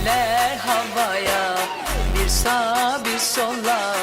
Eller havaya bir sağ bir sola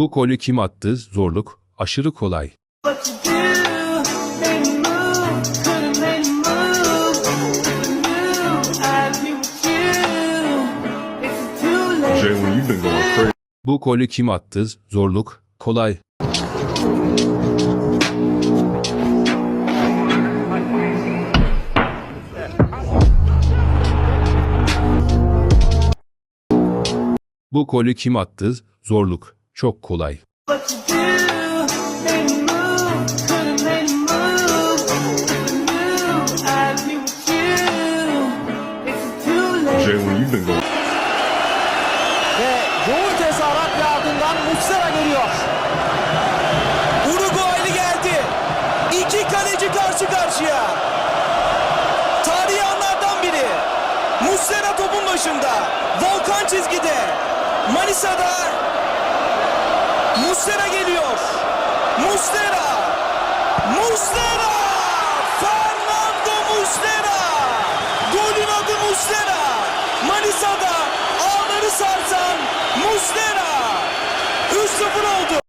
Bu golü kim attı? Zorluk aşırı kolay. Bu golü kim attı? Zorluk kolay. Bu golü kim attı? Zorluk çok kolay. Ve yoğun tezahürat ardından Muslera geliyor. Uruguaylı geldi. İki kaleci karşı karşıya. Tarihi anlardan biri. Muslera topun başında. Volkan çizgide. Manisa'da Muslera geliyor. Muslera. Muslera. Fernando Muslera. Golün adı Muslera. Manisa'da